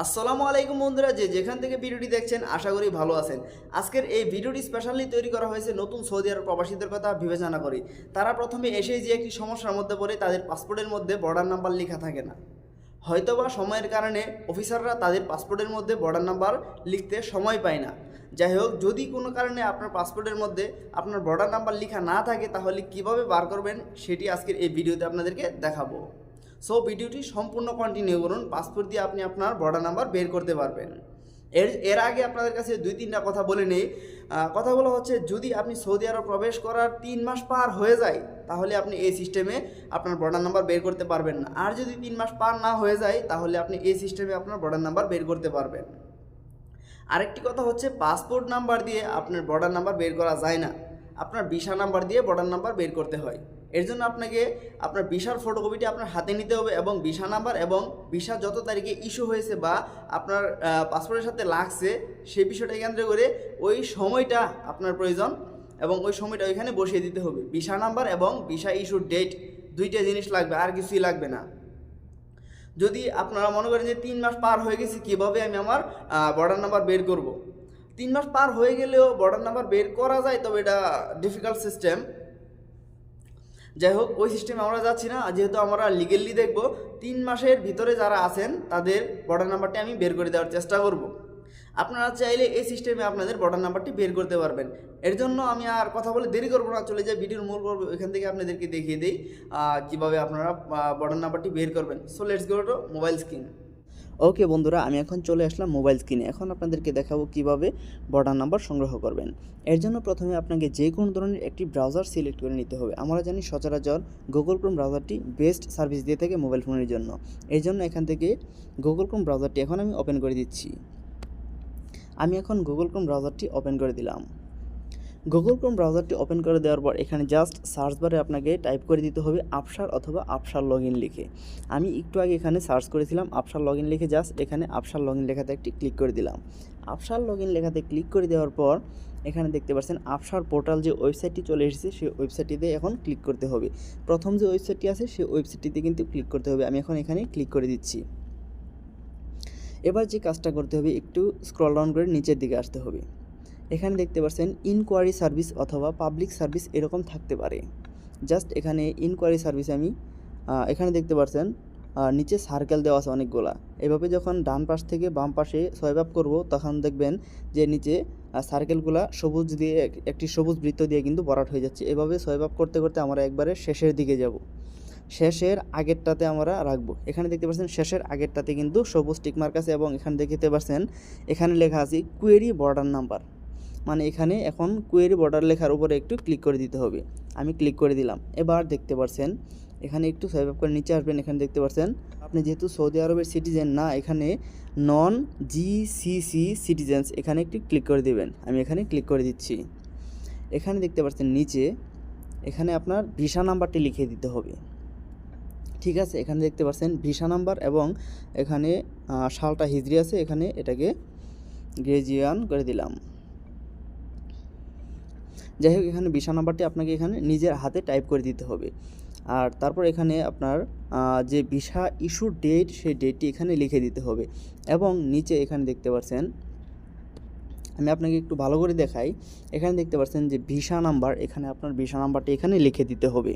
আসসালামু আলাইকুম বন্ধুরা, যে যেখান থেকে ভিডিওটি দেখছেন, আশা করি ভালো আছেন। আজকের এই ভিডিওটি স্পেশালি তৈরি করা হয়েছে নতুন সৌদি আরব প্রবাসীদের কথা বিবেচনা করে। তারা প্রথমে এসেই যে একটি সমস্যার মধ্যে পড়ে, তাদের পাসপোর্টের মধ্যে বর্ডার নাম্বার লেখা থাকে না। হয়তোবা সময়ের কারণে অফিসাররা তাদের পাসপোর্টের মধ্যে বর্ডার নাম্বার লিখতে সময় পায় না। যাই হোক, যদি কোনো কারণে আপনার পাসপোর্টের মধ্যে আপনার বর্ডার নাম্বার লেখা না থাকে, তাহলে কীভাবে বার করবেন, সেটি আজকের এই ভিডিওতে আপনাদেরকে দেখাবো। সো ভিডিওটি সম্পূর্ণ কন্টিনিউ করুন। পাসপোর্ট দিয়ে আপনি আপনার বর্ডার নাম্বার বের করতে পারবেন। এর এর আগে আপনাদের কাছে দুই, তিনটা কথা বলে নেই। কথাগুলো হচ্ছে, যদি আপনি সৌদি আরব প্রবেশ করার তিন মাস পার হয়ে যায়, তাহলে আপনি এই সিস্টেমে আপনার বর্ডার নাম্বার বের করতে পারবেন না। আর যদি তিন মাস পার না হয়ে যায়, তাহলে আপনি এই সিস্টেমে আপনার বর্ডার নাম্বার বের করতে পারবেন। আরেকটি কথা হচ্ছে পাসপোর্ট নাম্বার দিয়ে আপনার বর্ডার নাম্বার বের করা যায় না। আপনার ভিসা নাম্বার দিয়ে বর্ডার নাম্বার বের করতে হয়। এর জন্য আপনাকে আপনার ভিসার ফটোকপিটি আপনার হাতে নিতে হবে এবং ভিসা নাম্বার এবং ভিসা যত তারিখে ইস্যু হয়েছে বা আপনার পাসপোর্টের সাথে লাগছে, সেই বিষয়টা কেন্দ্র করে ওই সময়টা আপনার প্রয়োজন এবং ওই সময়টা ওইখানে বসিয়ে দিতে হবে। ভিসা নাম্বার এবং ভিসা ইস্যুর ডেট দুইটা জিনিস লাগবে, আর কিছুই লাগবে না। যদি আপনারা মনে করেন যে তিন মাস পার হয়ে গেছে, কীভাবে আমি আমার বর্ডার নাম্বার বের করব। তিন মাস পার হয়ে গেলেও বর্ডার নাম্বার বের করা যায়, তবে এটা ডিফিকাল্ট সিস্টেম যাই হোক ওই সিস্টেমে আমরা যাচ্ছি না। যেহেতু আমরা লিগেলি দেখব, তিন মাসের ভিতরে যারা আছেন, তাদের বর্ডার নাম্বারটি আমি বের করে দেওয়ার চেষ্টা করব। আপনারা চাইলে এই সিস্টেমে আপনাদের বর্ডার নাম্বারটি বের করতে পারবেন। এর জন্য আমি আর কথা বলে দেরি করব না, চলে যাই ভিডিওর মূল পর্ব। এখান থেকে আপনাদেরকে দেখিয়ে দিই কীভাবে আপনারা বর্ডার নাম্বারটি বের করবেন। So let's go to mobile screen okay বন্ধুরা, আমি এখন চলে আসলাম মোবাইল স্ক্রিনে। এখন আপনাদেরকে দেখাবো কীভাবে বর্ডার নাম্বার সংগ্রহ করবেন। এর জন্য প্রথমে আপনাকে যে কোনো ধরনের একটি ব্রাউজার সিলেক্ট করে নিতে হবে। আমরা জানি সচরাচর গুগল ক্রোম ব্রাউজারটি বেস্ট সার্ভিস দিয়ে থাকে মোবাইল ফোনের জন্য। এই জন্য এখান থেকে গুগল ক্রোম ব্রাউজারটি এখন আমি ওপেন করে দিচ্ছি। আমি এখন গুগল ক্রোম ব্রাউজারটি ওপেন করে দিলাম। গুগল ক্রোম ব্রাউজারটি ওপেন করে দেওয়ার পর এখানে জাস্ট সার্চ বারে আপনাকে টাইপ করে দিতে হবে আপসার অথবা আপসার লগ ইন লিখে। আমি একটু আগে এখানে সার্চ করেছিলাম আপসার লগ ইন লিখে জাস্ট এখানে আপসার লগ ইন লেখাতে একটি ক্লিক করে দিলাম। আপসার লগ ইন লেখাতে ক্লিক করে দেওয়ার পর এখানে দেখতে পাচ্ছেন আপসার পোর্টাল যে ওয়েবসাইটটি চলে এসেছে, সেই ওয়েবসাইটটিতে এখন ক্লিক করতে হবে। প্রথম যে ওয়েবসাইটটি আছে, সেই ওয়েবসাইটটিতে কিন্তু ক্লিক করতে হবে। আমি এখন এখানে ক্লিক করে দিচ্ছি। এবার যে কাজটা করতে হবে, একটু স্ক্রল ডাউন করে নিচের দিকে আসতে হবে। এখানে দেখতে পাচ্ছেন ইনকোয়ারি সার্ভিস অথবা পাবলিক সার্ভিস এরকম থাকতে পারে। জাস্ট এখানে ইনকোয়ারি সার্ভিস আমি এখানে দেখতে পাচ্ছেন নিচে সার্কেল দেওয়া আছে অনেকগুলা। এভাবে যখন ডান পাশ থেকে বাম পাশে সোয়াইপ আপ করব, তখন দেখবেন যে নিচে সার্কেলগুলা সবুজ দিয়ে একটি সবুজ বৃত্ত দিয়ে কিন্তু বরাট হয়ে যাচ্ছে। এভাবে সোয়াইপ আপ করতে করতে আমরা একবারে শেষের দিকে যাব। শেষের আগেরটাতে আমরা রাখব। এখানে দেখতে পাচ্ছেন শেষের আগেরটাতে কিন্তু সবুজ টিকমার্ক আছে এবং এখানে দেখতে পাচ্ছেন এখানে লেখা আছে কুয়েরি বর্ডার নাম্বার মানে এখানে এখন কোয়েরি বর্ডার লেখার উপরে একটু ক্লিক করে দিতে হবে। আমি ক্লিক করে দিলাম। এবার দেখতে পাচ্ছেন এখানে একটু সোয়াইপ আপ করে নিচে আসবেন, এখানে দেখতে পাচ্ছেন আপনি যেহেতু সৌদি আরবের সিটিজেন না, এখানে নন জিসিসি সিটিজেন্স এখানে একটু ক্লিক করে দিবেন। আমি এখানে ক্লিক করে দিচ্ছি। এখানে দেখতে পাচ্ছেন নিচে, এখানে আপনার ভিসা নাম্বারটি লিখে দিতে হবে। ঠিক আছে, এখানে দেখতে পাচ্ছেন ভিসা নাম্বার এবং এখানে সালটা হিজড়ি আছে, এখানে এটাকে গ্রেজিয়ান করে দিলাম। যাই হোক, এখানে ভিসা নাম্বারটি আপনাকে এখানে নিজের হাতে টাইপ করে দিতে হবে। আর তারপর এখানে আপনার যে ভিসা ইস্যু ডেট সেই ডেটটি এখানে লিখে দিতে হবে। এবং নিচে এখানে দেখতে পাচ্ছেন আমি আপনাকে একটু ভালো করে দেখাই। এখানে দেখতে পাচ্ছেন যে ভিসা নাম্বার, এখানে আপনার ভিসা নাম্বারটি এখানে লিখে দিতে হবে।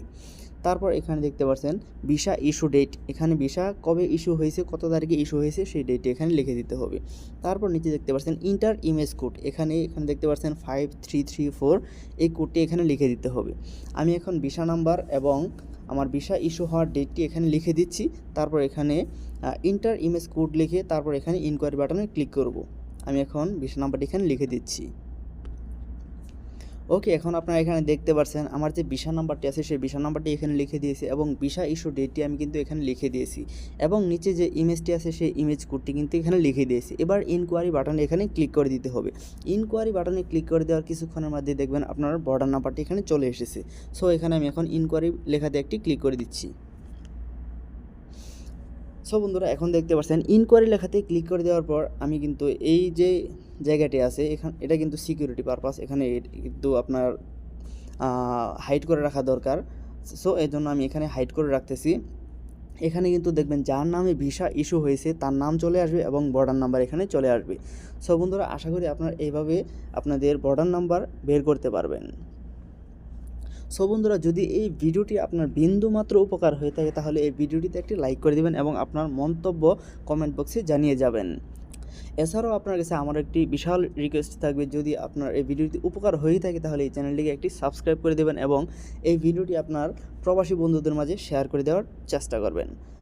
তারপর এখানে দেখতে পাচ্ছেন ভিসা ইস্যু ডেট। এখানে ভিসা কবে ইস্যু হয়েছে, কত তারিখে ইস্যু হয়েছে, সেই ডেটটি এখানে লিখে দিতে হবে। তারপর নিচে দেখতে পাচ্ছেন ইন্টার ইমেজ কোড। এখানে এখানে দেখতে পাচ্ছেন ফাইভ থ্রি থ্রি ফোর এই কোডটি এখানে লিখে দিতে হবে। আমি এখন ভিসা নাম্বার এবং আমার ভিসা ইস্যু হওয়ার ডেটটি এখানে লিখে দিচ্ছি। তারপর এখানে ইন্টার ইমেজ কোড লিখে তারপর এখানে ইনকোয়ারি বাটনে ক্লিক করব। আমি এখন ভিসা নাম্বারটি এখানে লিখে দিচ্ছি। ওকে এখন আপনারা এখানে দেখতে পাচ্ছেন আমার যে ভিসা নাম্বারটি আছে, সেই ভিসা নাম্বারটি এখানে লিখে দিয়েছি এবং ভিসা ইস্যু ডেটটি আমি কিন্তু এখানে লিখে দিয়েছি এবং নিচে যে ইমেজটি আছে, সেই ইমেজ কোডটি কিন্তু এখানে লিখে দিয়েছি। এবার ইনকোয়ারি বাটনে এখানে ক্লিক করে দিতে হবে। ইনকোয়ারি বাটনে ক্লিক করে দেওয়ার কিছুক্ষণের মধ্যে দেখবেন আপনার বর্ডার নাম্বারটি এখানে চলে এসেছে। সো এখানে আমি এখন ইনকোয়ারি লেখাতে একটি ক্লিক করে দিচ্ছি। সো বন্ধুরা, এখন দেখতে পাচ্ছেন ইনকোয়ারি লেখাতে ক্লিক করে দেওয়ার পর আমি কিন্তু এই যে জায়গাটি আছে, এখান, এটা কিন্তু সিকিউরিটি পারপাস এখানে কিন্তু আপনার হাইড করে রাখা দরকার। সো এই জন্য আমি এখানে হাইড করে রাখতেছি। এখানে কিন্তু দেখবেন যার নামে ভিসা ইস্যু হয়েছে, তার নাম চলে আসবে এবং বর্ডার নাম্বার এখানে চলে আসবে। সো বন্ধুরা, আশা করি আপনারা এইভাবে আপনাদের বর্ডার নাম্বার বের করতে পারবেন। সো বন্ধুরা, যদি এই ভিডিওটি আপনার বিন্দু মাত্র উপকার হয়ে থাকে, তাহলে এই ভিডিওটিতে একটি লাইক করে দিবেন এবং আপনার মন্তব্য কমেন্ট বক্সে জানিয়ে যাবেন। এছাড়াও আপনার কাছে আমার একটি বিশাল রিকোয়েস্ট থাকবে। যদি আপনার এই ভিডিওটি উপকার হয়ে থাকে, তাহলে এই চ্যানেলটিকে একটি সাবস্ক্রাইব করে দেবেন এবং এই ভিডিওটি আপনার প্রবাসী বন্ধুদের মাঝে শেয়ার করে দেওয়ার চেষ্টা করবেন।